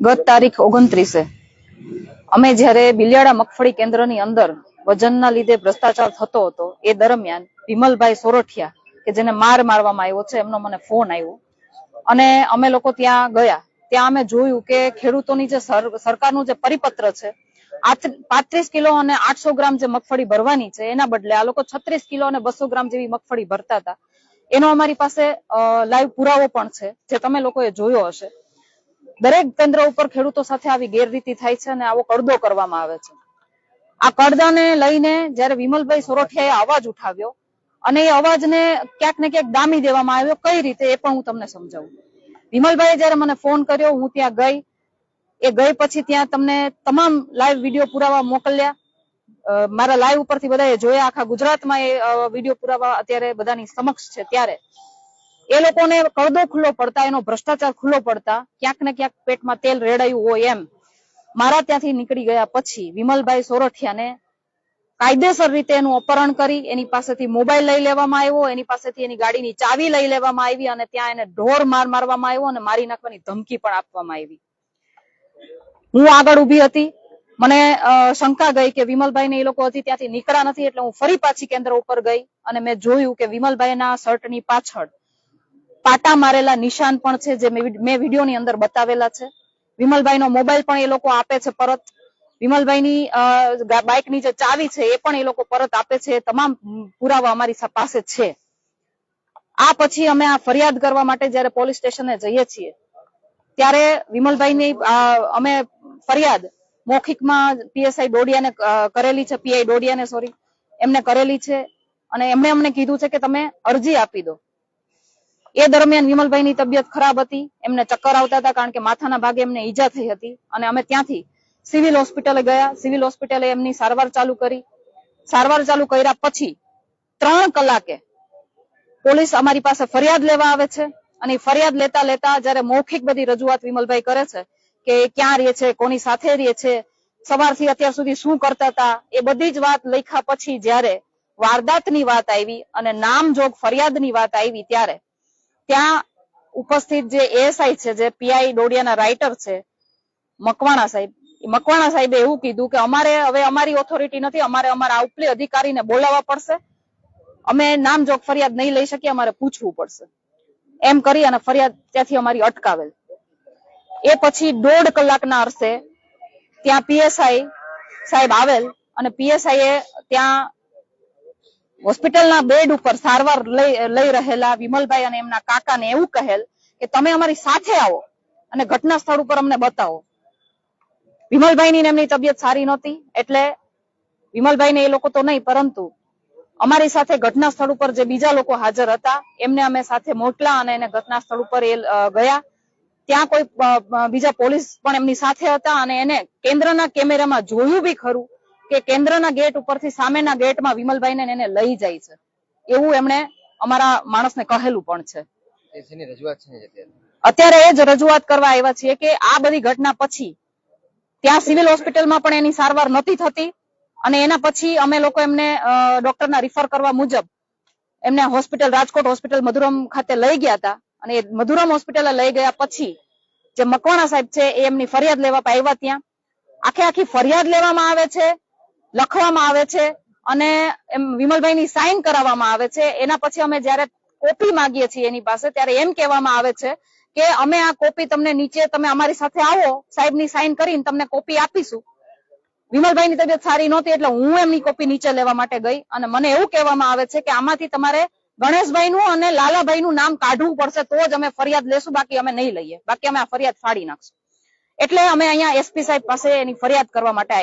ગત તારીખ ઓગણત્રીસે. અમે જ્યારે બિલિયાળા મગફળી કેન્દ્રની અંદર વજનના લીધે ભ્રષ્ટાચાર થતો હતો, એ દરમિયાન વિમલભાઈ સોરઠિયા, કે જેને માર મારવામાં આવ્યો છે, એમનો મને ફોન આવ્યો. અને અમે લોકો ત્યાં ગયા. ત્યાં અમે જોયું કે ખેડૂતોની જે સર- સરકારનું જે પરિપત્ર છે પાંત્રીસ કિલો અને આઠસો ગ્રામ જે મગફળી ભરવાની છે, એના બદલે આ લોકો છત્રીસ કિલો અને બસો ગ્રામ જેવી મગફળી ભરતા હતા. એનો અમારી પાસે લાઈવ પુરાવો પણ છે, જે તમે લોકોએ જોયો હશે. દરેક કેન્દ્ર ઉપર ખેડૂતો સાથે આવી ગેરરીતિ થાય છે અને આવો કડદો કરવામાં આવે છે. આ કડદાને લઈને જયારે વિમલભાઈ સોરઠિયાએ અવાજ ઉઠાવ્યો અને એ અવાજને ક્યાંક ને ક્યાંક દામી દેવામાં આવ્યો, કઈ રીતે એ પણ હું તમને સમજાવું. વિમલભાઈએ જયારે મને ફોન કર્યો, હું ત્યાં ગઈ. એ ગઈ પછી ત્યાં તમને તમામ લાઈવ વીડિયો પુરાવા મોકલ્યા. મારા લાઈવ ઉપરથી બધાએ જોયા. આખા ગુજરાતમાં એ વીડિયો પુરાવા અત્યારે બધાની સમક્ષ છે ત્યારે. એ લોકોને કડદો ખુલ્લો પડતા, એનો ભ્રષ્ટાચાર ખુલ્લો પડતા, ક્યાંક ને ક્યાંક પેટમાં તેલ રેડાયું હોય એમ. મારા ત્યાંથી નીકળી ગયા પછી વિમલભાઈ સોરઠિયાને કાયદેસર રીતે એનું અપહરણ કરી, એની પાસેથી મોબાઈલ લઈ લેવામાં આવ્યો, એની પાસેથી એની ગાડીની ચાવી લઈ લેવામાં આવી અને ત્યાં એને ઢોર માર મારવામાં આવ્યો અને મારી નાખવાની ધમકી પણ આપવામાં આવી. હું આગળ ઊભી હતી. મને શંકા ગઈ કે વિમલભાઈ ને એ લોકો હતી ત્યાંથી નીકળ્યા નથી એટલે હું ફરી પાછી કેન્દ્ર ઉપર ગઈ અને મેં જોયું કે વિમલભાઈ ના શર્ટ શર્ટની પાછળ પાટા મારેલા નિશાન પણ છે જે મેં વિડીયોની અંદર બતાવેલા છે. વિમલભાઈનો મોબાઈલ પણ એ લોકો આપે છે પરત. વિમલભાઈની બાઇકની જે ચાવી છે એ પણ એ લોકો પરત આપે છે. તમામ પુરાવા અમારી પાસે છે. આ પછી અમે આ ફરિયાદ કરવા માટે જ્યારે પોલીસ સ્ટેશને જઈએ છીએ ત્યારે વિમલભાઈની અમે ફરિયાદ મૌખિકમાં પીએસઆઈ ડોડિયાને અ, કરેલી છે. પીઆઈ ડોડિયાને સોરી એમને કરેલી છે. અને એમણે અમને કીધું છે કે તમે અરજી આપી દો. એ દરમિયાન વિમલભાઈની તબિયત ખરાબ હતી. એમને ચક્કર આવતા હતા કારણ કે માથાના ભાગે એમને ઈજા થઈ હતી. અને અમે ત્યાંથી સિવિલ હોસ્પિટલે ગયા. સિવિલ હોસ્પિટલે એમની સારવાર ચાલુ કરી. સારવાર ચાલુ કર્યા પછી ત્રણ કલાકે પોલીસ અમારી પાસે ફરિયાદ લેવા આવે છે. અને ફરિયાદ લેતા લેતા જયારે મૌખિક બધી રજૂઆત વિમલભાઈ કરે છે કે ક્યાં રે છે, કોની સાથે રે છે, સવારથી અત્યાર સુધી શું કરતા હતા, એ બધી જ વાત લખ્યા પછી જ્યારે વારદાતની વાત આવી અને નામજોગ ફરિયાદની વાત આવી ત્યારે ત્યાં ઉપસ્થિત જે એએસઆઈ છે, જે પીઆઈ ડોડિયાના રાઇટર છે, મકવાણા સાહેબ. મકવાણા સાહેબે એવું કીધું કે અમારે હવે અમારી ઓથોરિટી નથી, અમારે અમારા ઉપલી અધિકારીને બોલાવવા પડશે. અમે નામજોગ ફરિયાદ નહીં લઈ શકીએ, અમારે પૂછવું પડશે. એમ કરી અને ફરિયાદ ત્યાંથી અમારી અટકાવેલ. એ પછી દોઢ કલાકના અરસે ત્યાં પીએસઆઈ સાહેબ આવેલ અને પીએસઆઈ એ ત્યાં હોસ્પિટલના બેડ ઉપર સારવાર લઈ રહેલા વિમલભાઈ અને એમના કાકાને એવું કહેલ કે તમે અમારી સાથે આવો અને ઘટના સ્થળ ઉપર અમને બતાવો. વિમલભાઈની એમની તબિયત સારી નહોતી એટલે વિમલભાઈને એ લોકો તો નહીં, પરંતુ અમારી સાથે ઘટના સ્થળ ઉપર જે બીજા લોકો હાજર હતા, એમને અમે સાથે મોકલા અને એને ઘટના સ્થળ ઉપર એ ગયા. ત્યાં કોઈ બીજા પોલીસ પણ એમની સાથે હતા અને એને કેન્દ્રના કેમેરામાં જોયું બી ખરું કે કેન્દ્રના ગેટ ઉપરથી સામેના ગેટમાં વિમલભાઈને એને લઈ જાય છે. એવું એમણે અમારા માણસને કહેલું પણ છે. અત્યારે? એ જ રજૂઆત કરવા આવ્યા છીએ કે આ બધી ઘટના પછી ત્યાં સિવિલ હોસ્પિટલમાં પણ એની સારવાર નથી થતી અને એના પછી અમે લોકો એમને ડોક્ટરના રિફર કરવા મુજબ એમને હોસ્પિટલ રાજકોટ હોસ્પિટલ મધુરમ ખાતે લઈ ગયા હતા. અને મધુરમ હોસ્પિટલે લઈ ગયા પછી જે મકવાણા સાહેબ છે એ એમની ફરિયાદ લેવા આવ્યા ત્યાં. આખે આખી ફરિયાદ લેવામાં આવે છે લખવામાં આવે છે અને એમ વિમલભાઈની સાઈન કરાવવામાં આવે છે. એના પછી અમે જયારે કોપી માંગીએ છીએ એની પાસે, ત્યારે એમ કહેવામાં આવે છે કે અમે આ કોપી તમને નીચે, તમે અમારી સાથે આવો, સાહેબની સાઈન કરીને તમને કોપી આપીશું. વિમલભાઈની તબિયત સારી નહોતી એટલે હું એમની કોપી નીચે લેવા માટે ગઈ અને મને એવું કહેવામાં આવે છે કે આમાંથી તમારે ગણેશભાઈ નું અને લાલાભાઈ નું નામ કાઢવું પડશે, તો જ અમે ફરિયાદ લેશું, બાકી અમે નહીં લઈએ. બાકી અમે આ ફરિયાદ ફાડી નાખશું. એટલે અમે અહીંયા એસપી સાહેબ પાસે એની ફરિયાદ કરવા માટે